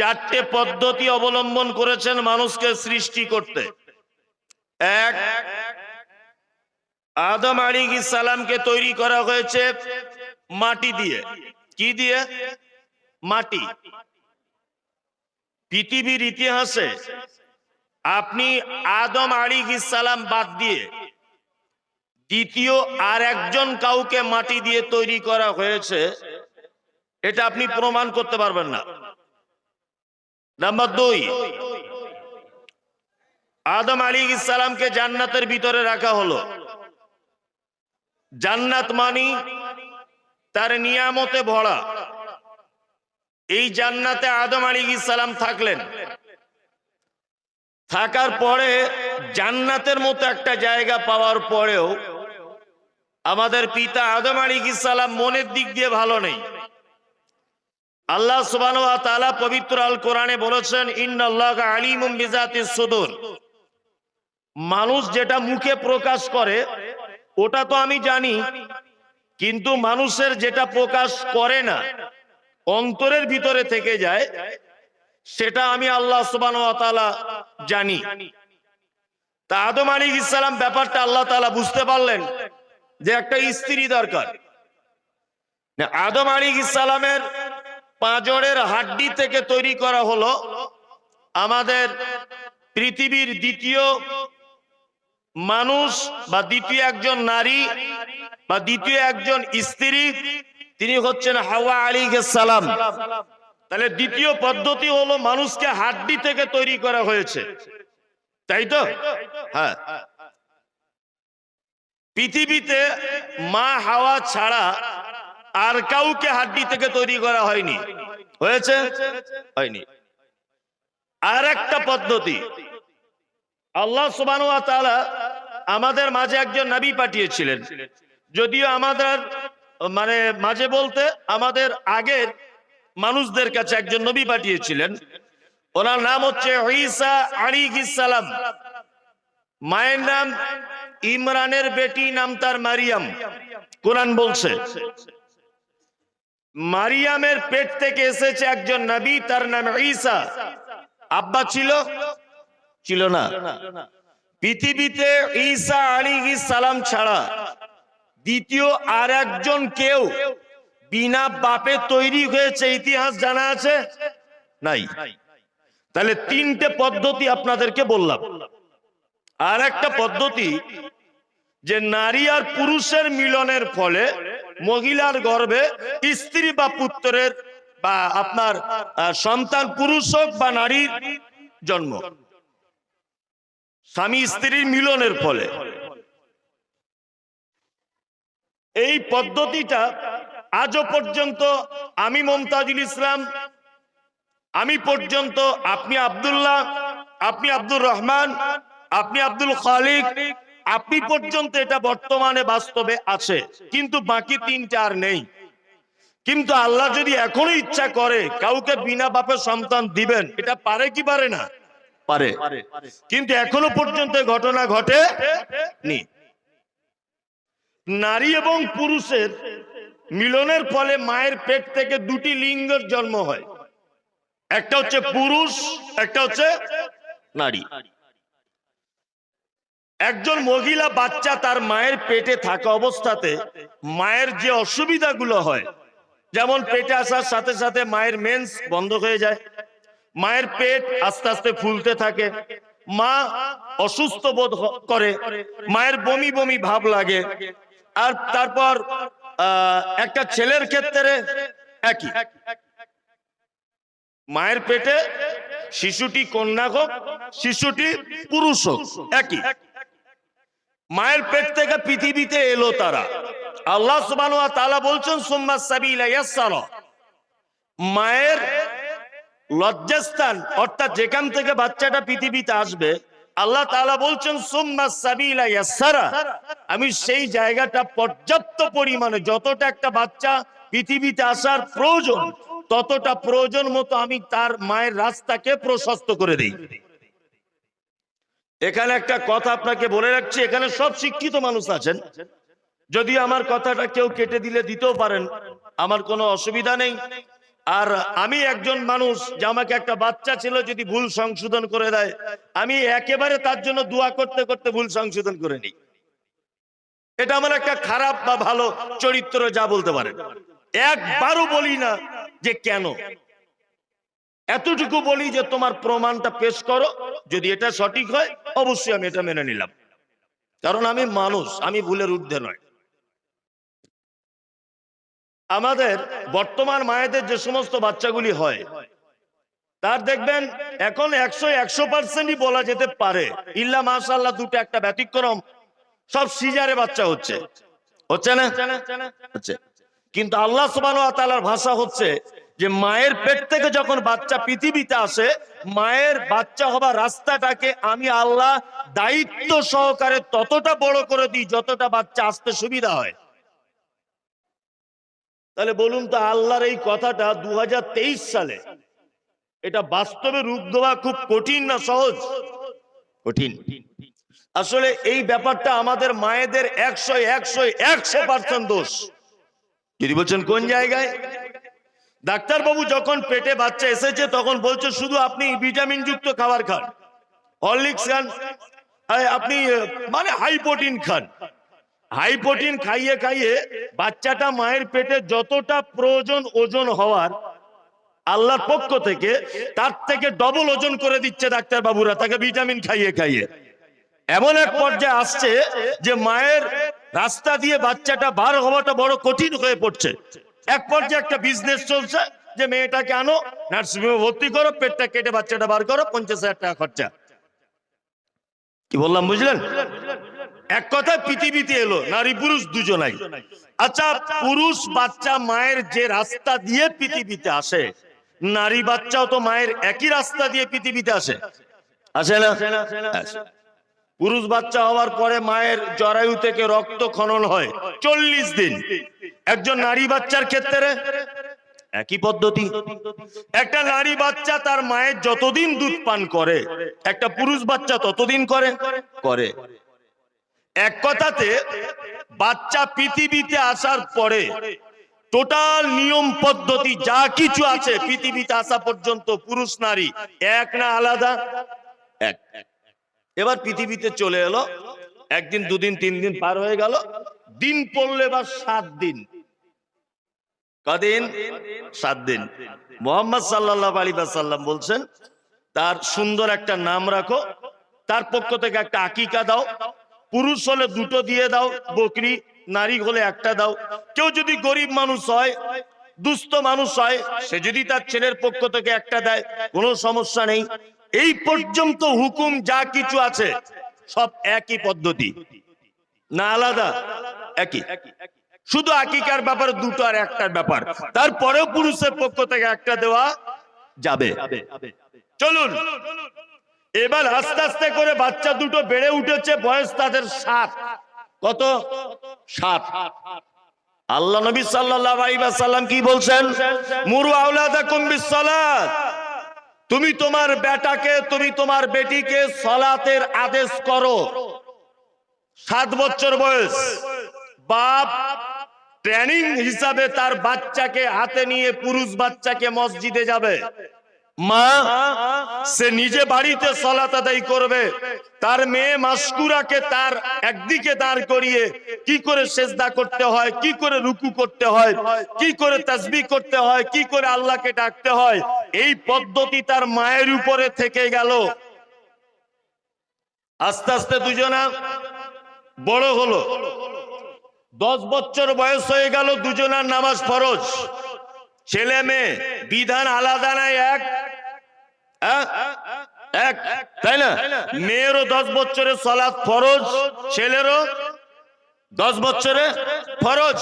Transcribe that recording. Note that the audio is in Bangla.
চারটে পদ্ধতি অবলম্বন করেছেন মানুষকে সৃষ্টি করতে। এক, আদম আলী সালামকে তৈরি করা হয়েছে মাটি দিয়ে। কি দিয়ে? মাটি। পৃথিবীর ইতিহাসে আপনি আদম আলী সালাম বাদ দিয়ে দ্বিতীয় আর একজন কাউকে মাটি দিয়ে তৈরি করা হয়েছে, এটা আপনি প্রমাণ করতে পারবেন না। নাম্বার দুই, আদম আলী ইসালামকে জান্নাতের ভিতরে রাখা হলো। জান্নাত মানি তার নিয়ামতে ভরা। এই জান্নাতে আদম আলী ইসালাম থাকলেন। থাকার পরে জান্নাতের মতো একটা জায়গা পাওয়ার পরেও আমাদের পিতা আদম আলী ইসালাম মনের দিক দিয়ে ভালো নেই। আল্লাহ তালা পবিত্র আল কোরআনে বলেছেন, ইন্নাল্লাহ আলিমুম বিজাতিস সুদূর। মানুষ যেটা মুখে প্রকাশ করে, ওটা তো আমি জানি, কিন্তু মানুষের যেটা প্রকাশ করে না, অন্তরের ভিতরে থেকে যায়, সেটা আমি আল্লাহ সুবাহ জানি। তা আদম আলী ইসলাম ব্যাপারটা আল্লাহ তালা বুঝতে পারলেন যে একটা স্ত্রী দরকার। আদম আলী ইসলামের পাঁজরের হাড্ডি থেকে তৈরি করা হলো আমাদের পৃথিবীর দ্বিতীয় মানুষ বা দ্বিতীয় একজন নারী বা দ্বিতীয় একজন স্ত্রী, তিনি হচ্ছেন হাওয়া আলী সালাম। তাহলে দ্বিতীয় পদ্ধতি হলো মানুষকে হাড্ডি থেকে তৈরি করা হয়েছে। তাই তো? হ্যাঁ। পৃথিবীতে মা হাওয়া ছাড়া আর কাউকে হাড্ডি থেকে তৈরি করা হয়নি। হয়েছে? হয়নি। আর একটা পদ্ধতি। আল্লাহ সুবান আমাদের মাঝে একজন নবী পাঠিয়েছিলেন। যদিও আমাদের মানে মাঝে বলতে আমাদের আগের মানুষদের কাছে একজন নবী পাঠিয়েছিলেন। ওনার নাম হচ্ছে সালাম। মায়ের নাম ইমরানের বেটি, নাম তার মারিয়াম। কোরআন বলছে। মারিয়ামের পেট থেকে এসেছে একজন নবী, তার নাম ঈসা। আব্বা ছিল? ছিল না। পৃথিবীতে ঈসা আলী সালাম ছাড়া দ্বিতীয় আর একজন কেউ বিনা বাপে তৈরি হয়েছে ইতিহাস জানা আছে? নাই। তাহলে তিনটে পদ্ধতি আপনাদেরকে বললাম। আর একটা পদ্ধতি যে নারী আর পুরুষের মিলনের ফলে মহিলার গর্ভে স্ত্রী বা পুত্রের বা আপনার সন্তান পুরুষ হোক বা নারীর জন্ম। স্বামী স্ত্রীর মিলনের ফলে। এই পদ্ধতিটা আজও পর্যন্ত আমি মমতাজুল ইসলাম, আমি পর্যন্ত আপনি আব্দুল্লাহ, আপনি আব্দুর রহমান, আপনি আব্দুল খালিক আপনি পর্যন্ত এটা বর্তমানে বাস্তবে আছে কিন্তু বাকি তিনটা আর নেই। কিন্তু আল্লাহ যদি এখনও ইচ্ছা করে কাউকে বিনা বাপের সন্তান দিবেন এটা পারে কি পারে না? পারে। কিন্তু এখনও পর্যন্ত ঘটনা ঘটে নি। নারী এবং পুরুষের মিলনের ফলে মায়ের পেট থেকে দুটি লিঙ্গের জন্ম হয়। একটা হচ্ছে পুরুষ একটা হচ্ছে নারী। একজন মহিলা বাচ্চা তার মায়ের পেটে থাকা অবস্থাতে মায়ের যে অসুবিধাগুলো হয়, যেমন পেটে আসার সাথে সাথে মায়ের মেন্স বন্ধ হয়ে যায়, মায়ের পেট আস্তে আস্তে ফুলতে থাকে, মা অসুস্থ বোধ করে, মায়ের বমি বমি ভাব লাগে, আর তারপর একটা ছেলের ক্ষেত্রে একই। মায়ের পেটে শিশুটি কন্যা হোক, শিশুটি পুরুষ হোক, একই। মায়ের পেট থেকে পৃথিবীতে এলো তারা। আল্লাহ সুবহান ওয়া বলছেন, সুম্মা সাবিলা মায়ের লজ্জাস্থান, অর্থাৎ যেখান থেকে বাচ্চাটা পৃথিবীতে আসবে, আল্লাহ তালা বলছেন, সুম্মা সাবিলা আমি সেই জায়গাটা পর্যাপ্ত পরিমাণে, যতটা একটা বাচ্চা পৃথিবীতে আসার প্রয়োজন, ততটা প্রয়োজন মতো আমি তার মায়ের রাস্তাকে প্রশস্ত করে দিই। এখানে একটা কথা আপনাকে বলে রাখছি, এখানে সব শিক্ষিত মানুষ আছেন। যদি আমার কথাটা কেউ কেটে দিলে দিতেও পারেন, আমার কোনো অসুবিধা নেই। আর আমি একজন মানুষ যে আমাকে একটা বাচ্চা ছিল যদি ভুল সংশোধন করে দেয়, আমি একেবারে তার জন্য দোয়া করতে করতে ভুল সংশোধন করে নিই। এটা আমার একটা খারাপ বা ভালো চরিত্র যা বলতে পারেন। একবারও বলি না যে কেন। এতটুকু বলি যে তোমার প্রমাণটা পেশ করো। যদি এটা সঠিক হয়, অবশ্যই আমি এটা মেনে নিলাম। কারণ আমি মানুষ, আমি ভুলের ঊর্ধ্বে নয়। আমাদের বর্তমান মায়েদের যে সমস্ত বাচ্চাগুলি হয়, তার দেখবেন এখন একশো একশো পার্সেন্টই বলা যেতে পারে, ইল্লা মাশাল্লাহ দুটো একটা ব্যতিক্রম, সব সিজারে বাচ্চা হচ্ছে। হচ্ছে না? হচ্ছে। কিন্তু আল্লাহ তাআলার ভাষা হচ্ছে যে মায়ের পেট থেকে যখন বাচ্চা পৃথিবীতে আসে, মায়ের বাচ্চা হবার রাস্তাটাকে আমি আল্লাহ দায়িত্ব সহকারে ততটা বড় করে দিই, যতটা বাচ্চা আসতে সুবিধা হয়। তাহলে বলুন তো আল্লাহর এই কথাটা দু হাজার তেইশ সালে, এটা বাস্তবে রূপ দেওয়া খুব কঠিন না সহজ? কঠিন। আসলে এই ব্যাপারটা আমাদের মায়েদের একশো একশো একশো পার্সেন্ট দোষ। যদি বলছেন কোন জায়গায়? ডাক্তারবাবু যখন পেটে বাচ্চা এসেছে, তখন বলছে, শুধু আপনি ভিটামিন যুক্ত খাবার খান। হরলিক্স খান। আপনি মানে হাই প্রোটিন খান। হাই প্রোটিন খাইয়ে খাইয়ে বাচ্চাটা মায়ের পেটে যতটা প্রয়োজন ওজন হওয়ার আল্লাহর পক্ষ থেকে, তার থেকে ডবল ওজন করে দিচ্ছে ডাক্তার বাবুরা তাকে ভিটামিন খাইয়ে খাইয়ে। এমন এক পর্যায়ে আসছে যে মায়ের রাস্তা দিয়ে বাচ্চাটা বার হওয়াটা বড় কঠিন হয়ে পড়ছে। এক পর্যায়ে একটা বিজনেস চলছে যে মেয়েটাকে আনো নার্সিংহোমে ভর্তি করো পেটটা কেটে বাচ্চাটা বার করো পঞ্চাশ হাজার টাকা খরচা। কি বললাম বুঝলেন? এক কথা পৃথিবীতে এলো নারী পুরুষ দুজনাই। আচ্ছা পুরুষ বাচ্চা মায়ের যে রাস্তা দিয়ে পৃথিবীতে আসে নারী বাচ্চাও তো মায়ের একই রাস্তা দিয়ে পৃথিবীতে আসে। আসে না। পুরুষ বাচ্চা হওয়ার পরে মায়ের জরায়ু থেকে রক্ত খনন হয়। চল্লিশ দিন। একজন নারী বাচ্চার ক্ষেত্রে একই পদ্ধতি। একটা নারী বাচ্চা তার মায়ের যতদিন দুধ পান করে, একটা পুরুষ বাচ্চা ততদিন করে করে। এক কথাতে, বাচ্চা পৃথিবীতে আসার পরে টোটাল নিয়ম পদ্ধতি যা কিছু আছে, পৃথিবীতে আসা পর্যন্ত পুরুষ নারী এক না আলাদা? এক। এবার পৃথিবীতে চলে এলো, একদিন, দুদিন তিন দিন পার হয়ে গেল, দিন পড়লে এবার সাত দিন। কদিন? সাত দিন। মোহাম্মদ সাল্লাহ আলী সাল্লাম বলছেন, তার সুন্দর একটা নাম রাখো, তার পক্ষ থেকে একটা আকিকা দাও, পুরুষ হলে দুটো দিয়ে দাও, বকরি, নারী হলে একটা দাও। কেউ যদি গরিব মানুষ হয়, দুস্থ মানুষ হয়, সে যদি তার ছেলের পক্ষ থেকে একটা দেয়, কোনো সমস্যা নেই। এই পর্যন্ত হুকুম যা কিছু আছে, সব একই পদ্ধতি। না আলাদা? একই। শুধু আকিকার ব্যাপার, দুটো আর একটার ব্যাপার। তারপরেও পুরুষের পক্ষ থেকে একটা দেওয়া যাবে। চলুন। এবার আস্তে আস্তে করে বাচ্চা দুটো বেড়ে উঠেছে, বয়স তাদের সাত। কত? সাত। আল্লাহ নবী সাল্লাল্লাহু আলাইহি কি বলছেন? মুরু আওলাদাকুম বিসসালাত তুমি তোমার বেটাকে, তুমি তোমার বেটিকে সলাতের আদেশ করো। সাত বছর বয়স। বাপ ট্রেনিং হিসাবে তার বাচ্চাকে হাতে নিয়ে পুরুষ বাচ্চাকে মসজিদে যাবে। মা সে নিজে বাড়িতে সলাত আদায় করবে। তার মেয়ে মাসকুরাকে তার একদিকে দাঁড় করিয়ে কি করে সেজদা করতে হয়, কি করে রুকু করতে হয়, কি করে তাসবিহ করতে হয়, কি করে আল্লাহকে ডাকতে হয়, এই পদ্ধতি তার মায়ের উপরে থেকে গেল। আস্তে আস্তে দুজনা বড় হলো। দশ বছর বয়স হয়ে গেল দুজনার নামাজ ফরজ। ছেলে মেয়ে, বিধান আলাদা নাই, এক? এক তাই না? মেয়েরও দশ বছরের সলাৎ ফরজ ছেলেরও দশ বছরে ফরজ।